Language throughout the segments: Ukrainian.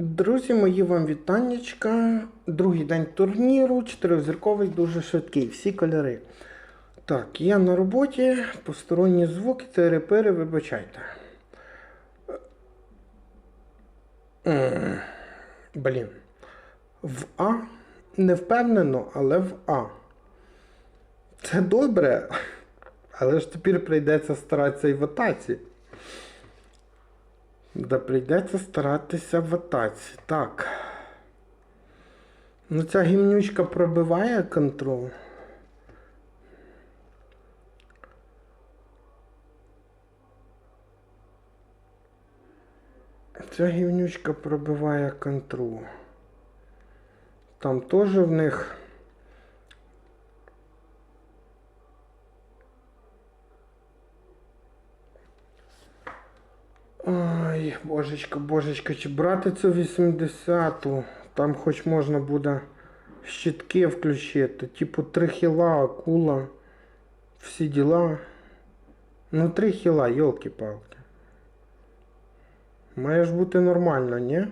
Друзі, мої вам вітаннячка. Другий день турніру, чотиризірковий, дуже швидкий, всі кольори. Так, я на роботі, посторонні звуки, терепири, вибачайте. Блін. В А не впевнено, але в А. Це добре. Але ж тепер прийдеться старатися і в атаці. Да прийдеться старатися в атаці. Так. Ну ця гімнючка пробиває контрол. Ця гівнючка пробиває контрол. Там теж в них. Ой, божечко, божечко, чи брати цю 80-ту? Там хоч можна буде щитки включити. Типу 3 хіла, акула, всі діла. Ну 3 хіла, йолки-палки. Має ж бути нормально, ні?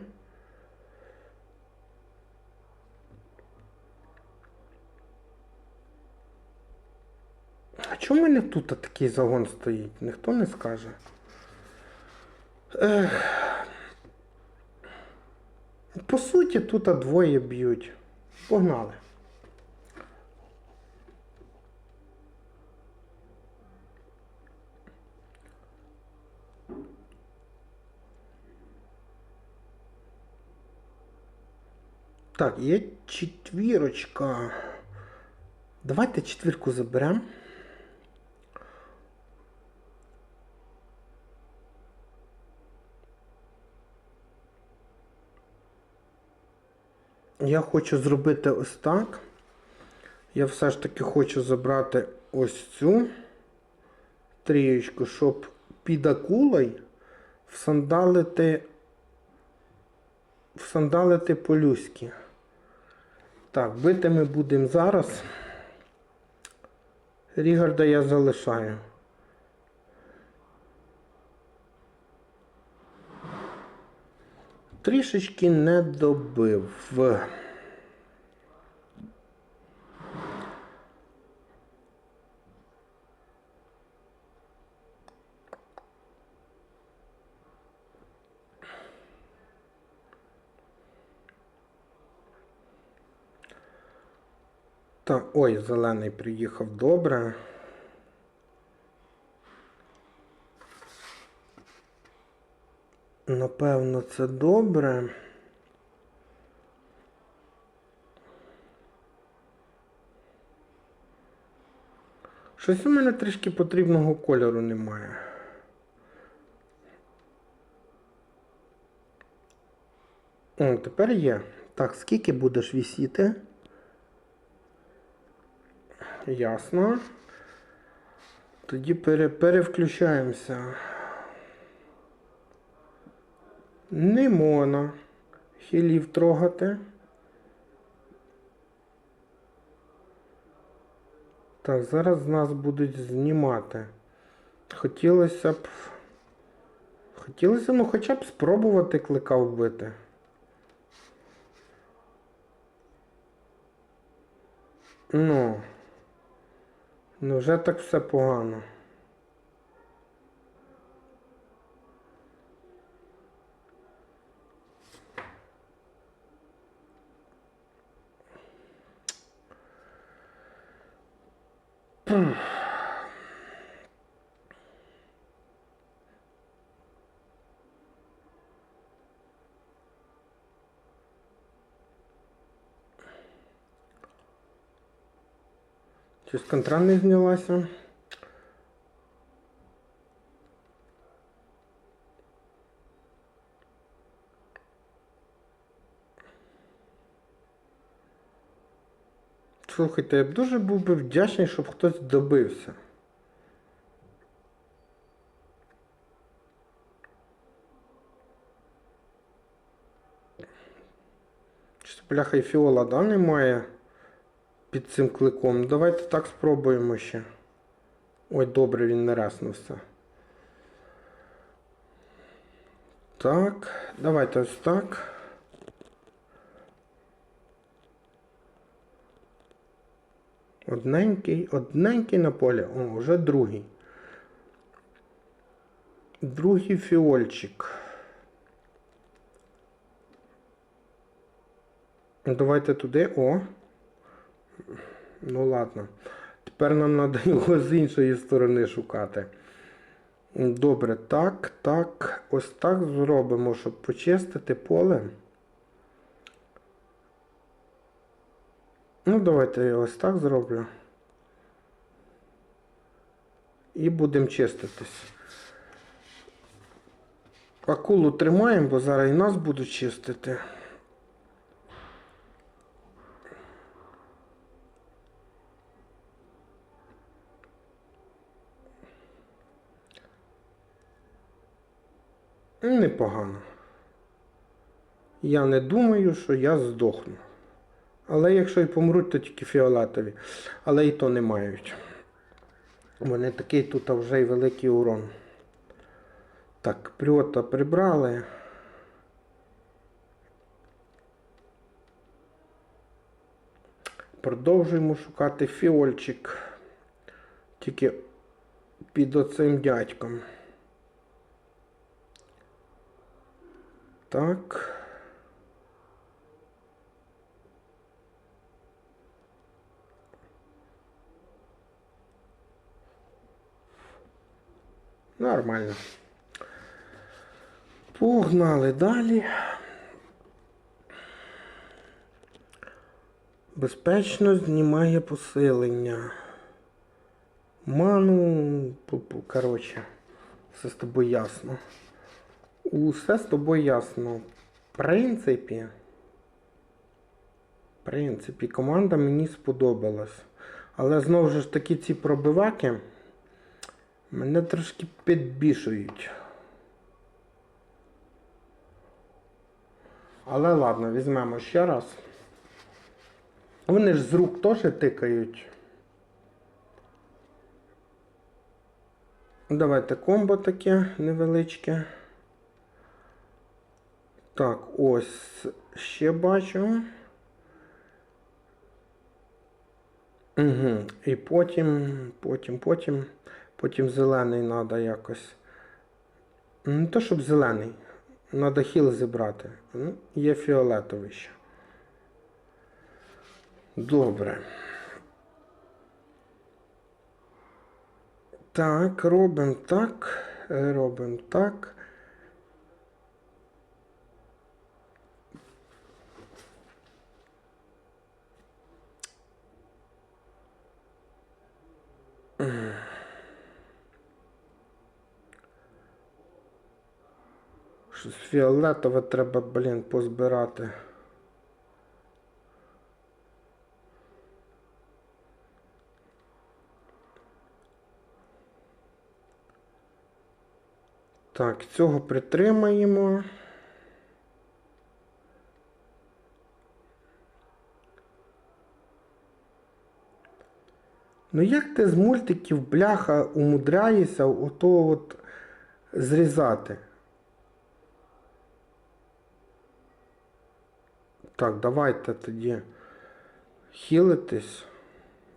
А чому в мене тут такий загон стоїть? Ніхто не скаже. Ех. По суті, тут двоє б'ють. Погнали. Так, є четвірочка. Давайте четвірку заберемо. Я хочу зробити ось так. Я все ж таки хочу забрати ось цю трієчку, щоб під акулою всандалити, всандалити полюськи. Так, бити ми будемо зараз. Рігарда я залишаю. Трішечки не добив. Так, ой, зелений приїхав добре. Напевно, це добре. Щось у мене трішки потрібного кольору немає. О, тепер є. Так, скільки будеш вісіти? Ясно. Тоді пере, перевключаємося. Не можна хілів трогати. Так, зараз нас будуть знімати. Хотілося б. Хотілося, ну, хоча б спробувати клика вбити. Ну. Ну вже так все погано. Щось контра не знялася. Слухайте, я б дуже був би вдячний, щоб хтось добився. Чи це, бляха і фіола, да, немає? під цим кликом. Давайте так спробуємо ще. Ой, добре, він не реснувся. Так, давайте ось так. Одненький, одненький на полі. О, вже другий. Другий фіольчик. Давайте туди, о. Ну ладно. Тепер нам треба його з іншої сторони шукати. Добре, так, так. Ось так зробимо, щоб почистити поле. Ну, давайте я ось так зроблю. І будемо чиститись. Акулу тримаємо, бо зараз і нас будуть чистити. Непогано. Я не думаю, що я здохну. Але якщо і помруть, то тільки фіолетові. Але і то не мають. Вони такий тут вже й великий урон. Так, прьота прибрали. Продовжуємо шукати фіольчик. Тільки під оцим дядьком. Так. Нормально. Погнали далі. Безпечно знімає посилення. Ману, коротше, все з тобою ясно. Усе з тобою ясно. В принципі, в принципі, команда мені сподобалась. Але знову ж таки ці пробиваки мене трошки підбішують. Але ладно, візьмемо ще раз. Вони ж з рук теж тикають. Давайте комбо таке невеличке. Так, ось ще бачу. Угу. І потім, потім, потім, потім зелений треба якось. Не то, щоб зелений. Треба хіл зібрати. Ну, є фіолетовий ще. Добре. Так, робимо так, робимо так. Щось фіолетове треба, блін, позбирати. Так, цього притримаємо. Ну як ти з мультиків бляха умудряєшся ото от зрізати? Так, давайте тоді хилитись.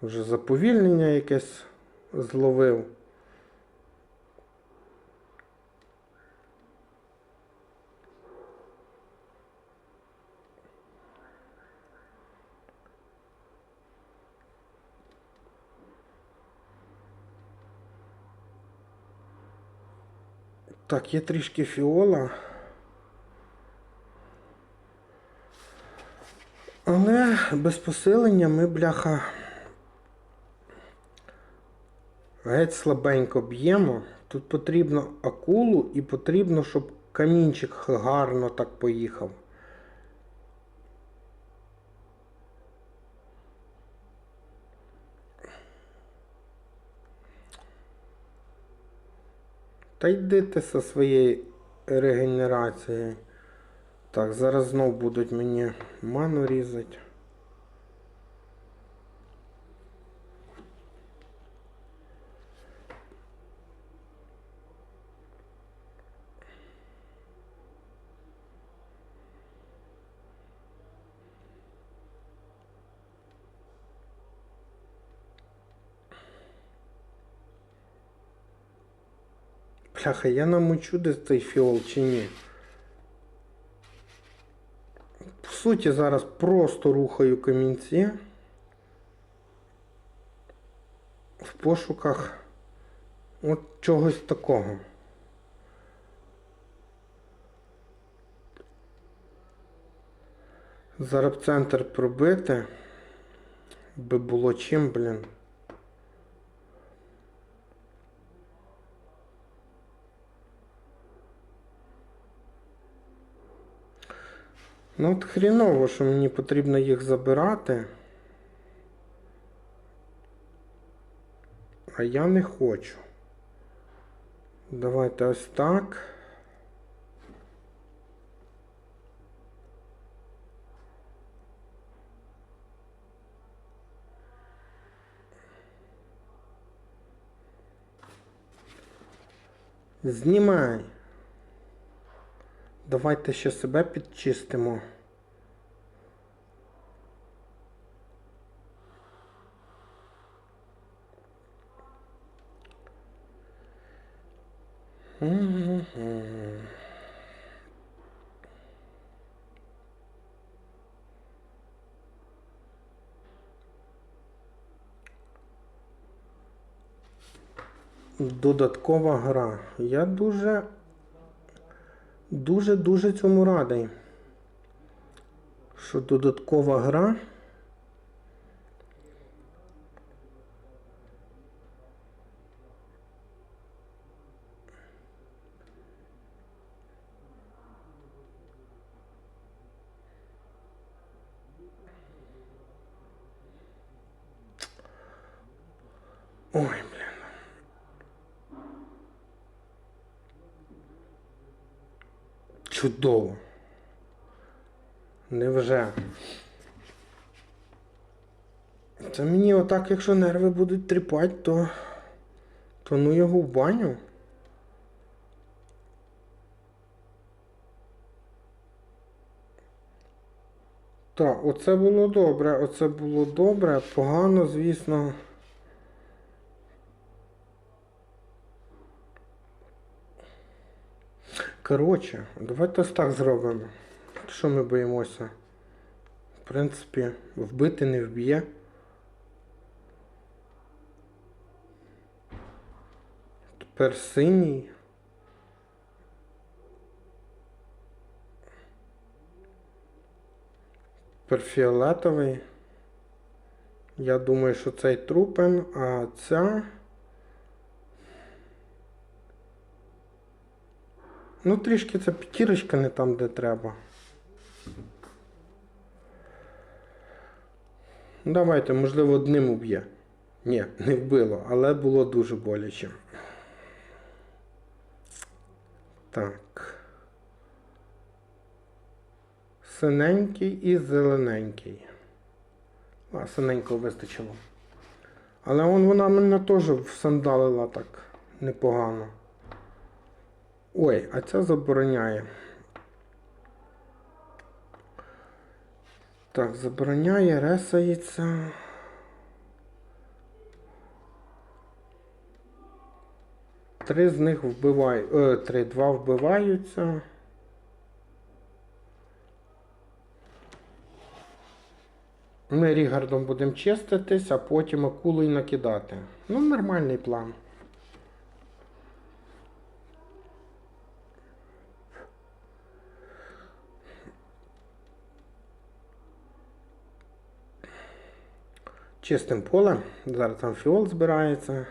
Вже заповільнення якесь зловив. Так, є трішки фіола. Але без посилення ми, бляха, геть слабенько б'ємо. Тут потрібно акулу і потрібно, щоб камінчик гарно так поїхав. Та йди ти зі своєю регенерацією. Так, зараз знов будуть мені ману різати. Бляха, я намочу десь цей фіол чи ні. По суті, зараз просто рухаю камінці. В пошуках от чогось такого. Зараз центр пробити, би було чим, блін. Ну от хріново, що мені потрібно їх забирати. А я не хочу. Давайте ось так. Знімай. Давайте ще себе підчистимо. Додаткова гра. Я дуже дуже-дуже цьому радий. Що додаткова гра. Ой, Чудово. Невже? Це мені отак, якщо нерви будуть тріпати, то. то ну його в баню. Так, оце було добре, оце було добре, погано, звісно. Коротше, давайте ось так зробимо. Що ми боїмося? В принципі, вбити не вб'є. Тепер синій. Тепер фіолетовий. Я думаю, що цей трупен, а ця. Ну, трішки це п'ятірочка не там, де треба. Давайте, можливо, одним уб'є. Ні, не вбило, але було дуже боляче. Так. Синенький і зелененький. А, синенького вистачило. Але он, вона мене теж всандалила так непогано. Ой, а ця забороняє. Так, забороняє, ресається. Три з них вбивають. Е, три, два вбиваються. Ми Рігардом будемо чиститись, а потім акулою накидати. Ну, нормальний план. Чистим поле. Зараз там фіол збирається.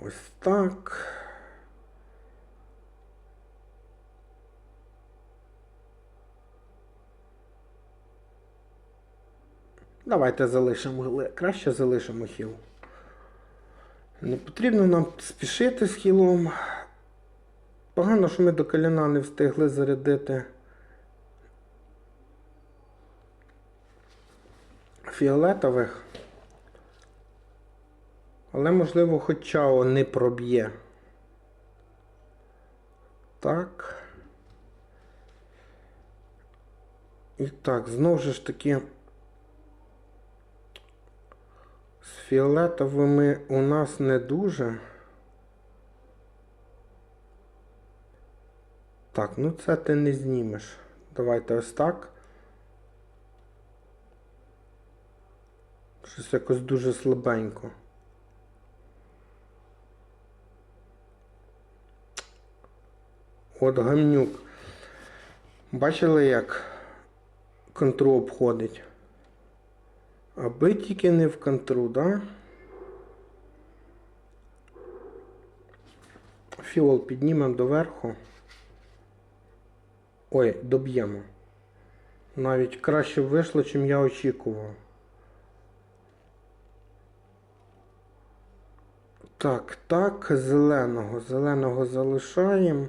Ось так. Давайте залишимо краще залишимо хіл. Не потрібно нам спішити з хілом. Погано, що ми до коляна не встигли зарядити фіолетових. Але, можливо, хоч Чао не проб'є. Так. І так, знову ж таки. з фіолетовими у нас не дуже. Так, ну це ти не знімеш. Давайте ось так. Щось якось дуже слабенько. От гамнюк. Бачили, як контру обходить? Аби тільки не в контру, да? Фіол піднімемо доверху. Ой, доб'ємо. Навіть краще вийшло, чим я очікував. Так, так, зеленого. Зеленого залишаємо.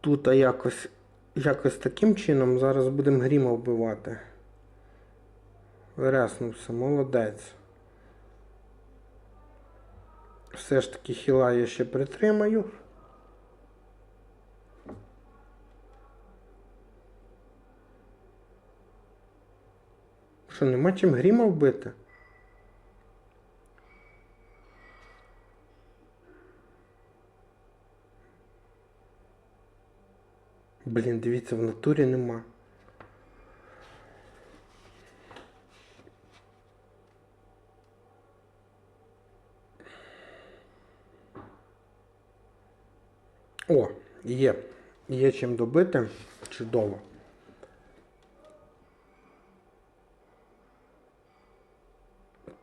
Тут якось, якось таким чином зараз будемо гріма вбивати. Виреснувся, молодець. Все ж таки хіла я ще притримаю. Що, нема чим гріма вбити? Блін, дивіться, в натурі нема. О, є. Є чим добити. Чудово.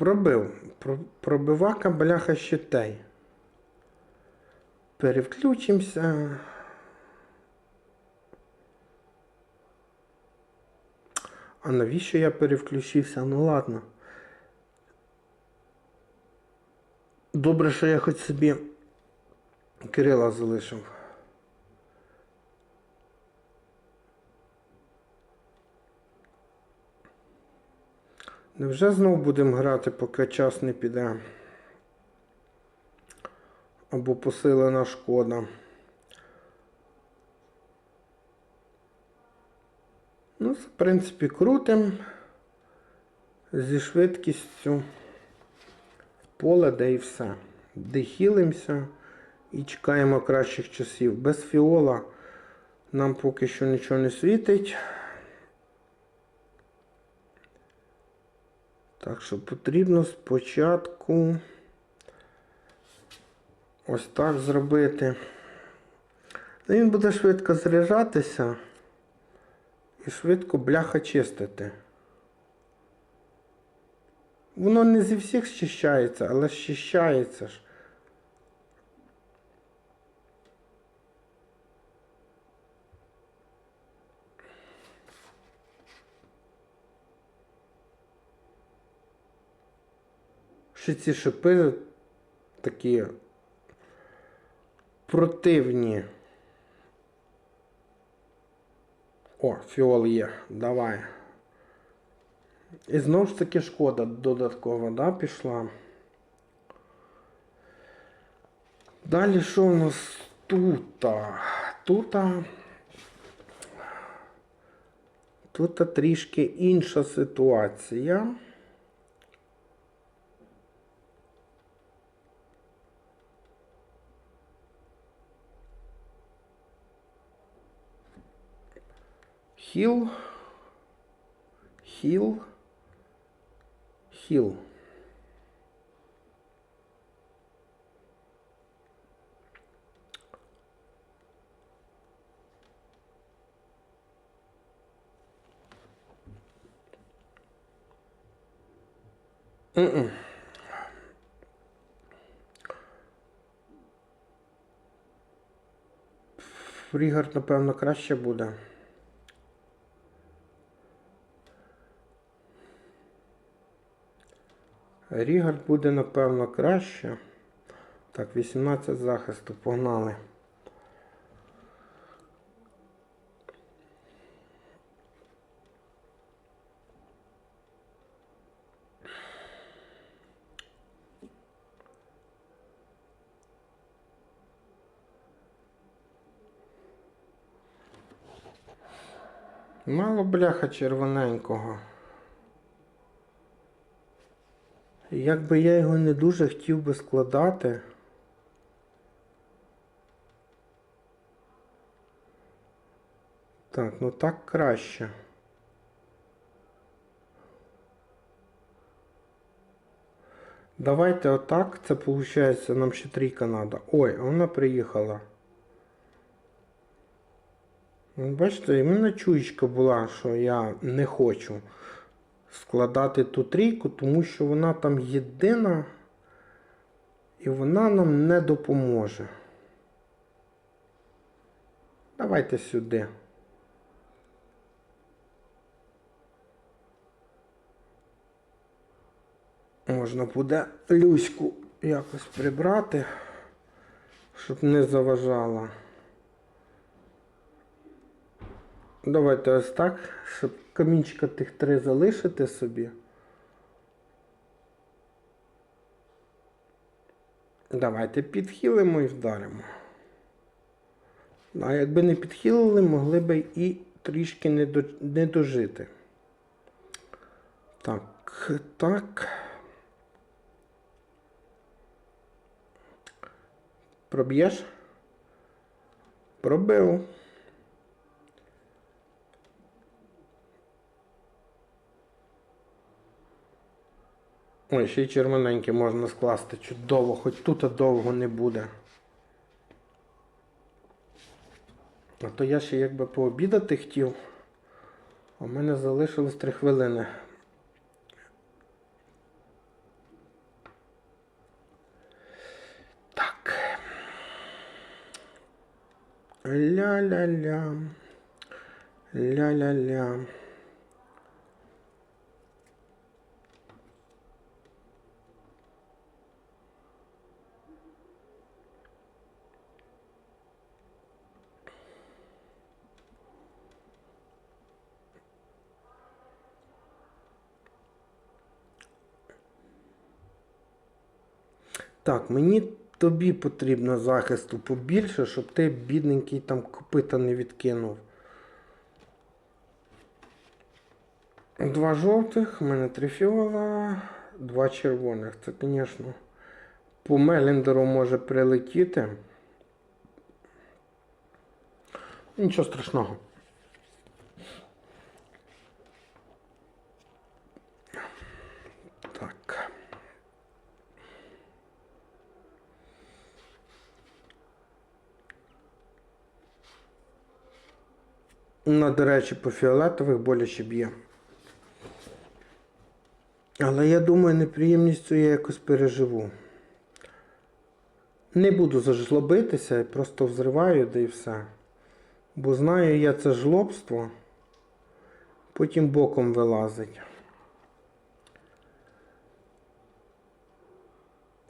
Пробив. Про- Пробивака бляха щитей. Перевключимося. А навіщо я перевключився? Ну ладно. Добре, що я хоч собі Кирила залишив. Невже знов будемо грати, поки час не піде? Або посилена шкода. Ну, в принципі, крутим зі швидкістю в поле, де і все. Де хілимося і чекаємо кращих часів. Без фіола нам поки що нічого не світить. Так що потрібно спочатку ось так зробити. Ну, Він буде швидко заряджатися і швидко бляха чистити. Воно не зі всіх щищається, але щищається ж. Ще ці шипи такі противні. О, фіол є. Давай. І знову ж таки шкода додаткова, да, пішла. Далі що у нас тут? Тут. Тут трішки інша ситуація. Хіл. Хіл. Хіл. М-м. Фрігар, напевно, краще буде. Рігард буде, напевно, краще. Так, 18 захисту, погнали. Мало бляха червоненького. Якби я його не дуже хотів би складати. Так, ну так краще. Давайте отак. Це виходить, нам ще трійка треба. Ой, вона приїхала. Бачите, і мене чуєчка була, що я не хочу складати ту трійку, тому що вона там єдина і вона нам не допоможе. Давайте сюди. Можна буде люську якось прибрати, щоб не заважала. Давайте ось так, щоб камінчика тих три залишити собі. Давайте підхилимо і вдаримо. А якби не підхилили, могли б і трішки не дожити. Так, так. Проб'єш? Пробив. Ой, ще й червоненьке можна скласти чудово, хоч тут довго не буде. А то я ще якби пообідати хотів. В мене залишилось 3 хвилини. Так. Ля-ля-ля. Ля-ля-ля. Так, мені тобі потрібно захисту побільше, щоб ти, бідненький, там копита не відкинув. Два жовтих, в мене три фіола, два червоних. Це, звісно, по Меліндеру може прилетіти. Нічого страшного. Так. Ну, до речі, по фіолетових боляче б'є. Але я думаю, неприємністю я якось переживу. Не буду зажлобитися, просто взриваю, да і все. Бо знаю я це жлобство, потім боком вилазить.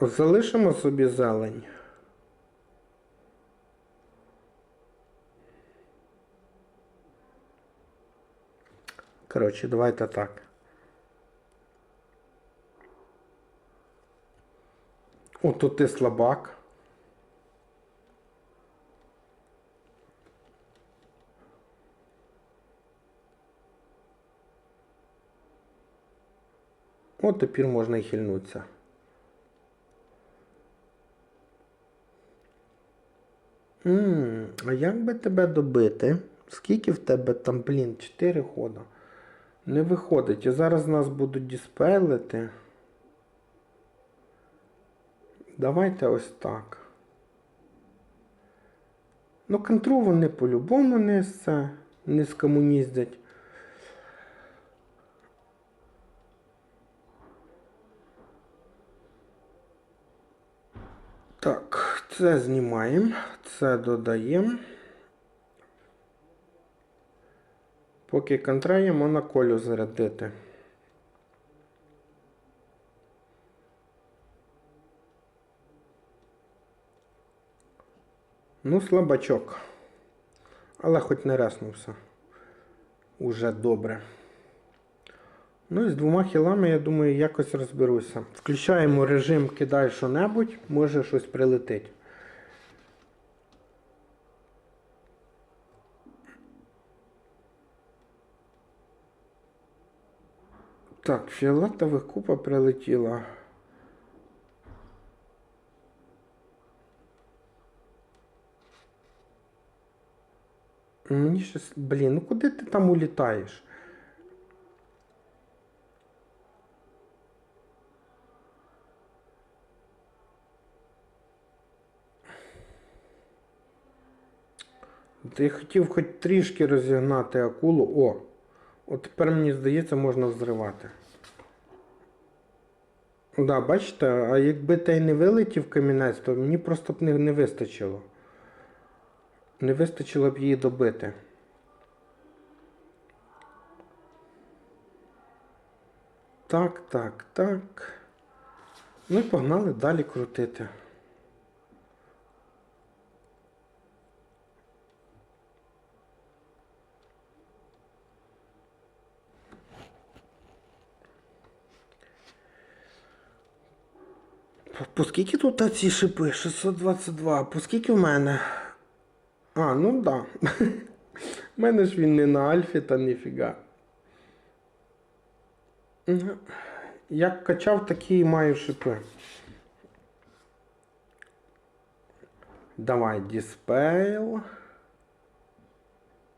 Залишимо собі зелень. Коротше, давайте так. О, тут ти слабак. От тепер можна і хильнутися. Ммм, а як би тебе добити? Скільки в тебе там, блін, 4 хода? Не виходить. І зараз нас будуть діспелити. Давайте ось так. Ну, контру вони по-любому не з, не скомуніздять. Так, це знімаємо, це додаємо. Поки контраємо на колю зарядити. Ну, слабачок. Але хоч не реснувся. Уже добре. Ну і з двома хілами, я думаю, якось розберуся. Включаємо режим кидай що-небудь, може щось прилетить. Так, фіолетових купа прилетіла. Мені щось... Блін, ну куди ти там улітаєш? Ти хотів хоч трішки розігнати акулу. О! От тепер мені здається, можна взривати. Да, бачите, а якби той не вилетів камінець, то мені просто б не, не вистачило. Не вистачило б її добити. Так, так, так. Ну і погнали далі крутити. По- По скільки тут ці шипи? 622. По скільки в мене? А, ну да. У мене ж він не на альфі, та ніфіга. Як качав, такі і маю шипи. Давай диспейл.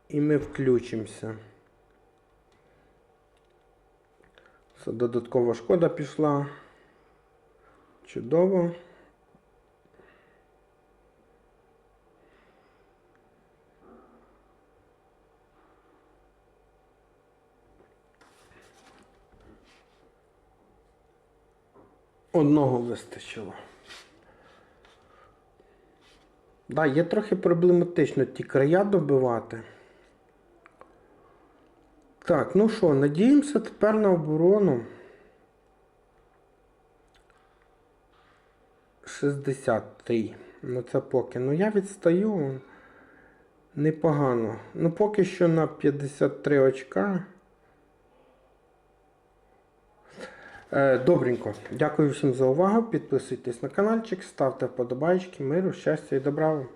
І ми включимося. Це додаткова шкода пішла. Чудово. Одного вистачило. Да, є трохи проблематично ті края добивати. Так, ну що, надіємося тепер на оборону. 63. Ну це поки. Ну я відстаю непогано. Ну поки що на 53 очка. Е, Добренько. Дякую всім за увагу. Підписуйтесь на каналчик, ставте вподобайки, миру, щастя і добра. вам.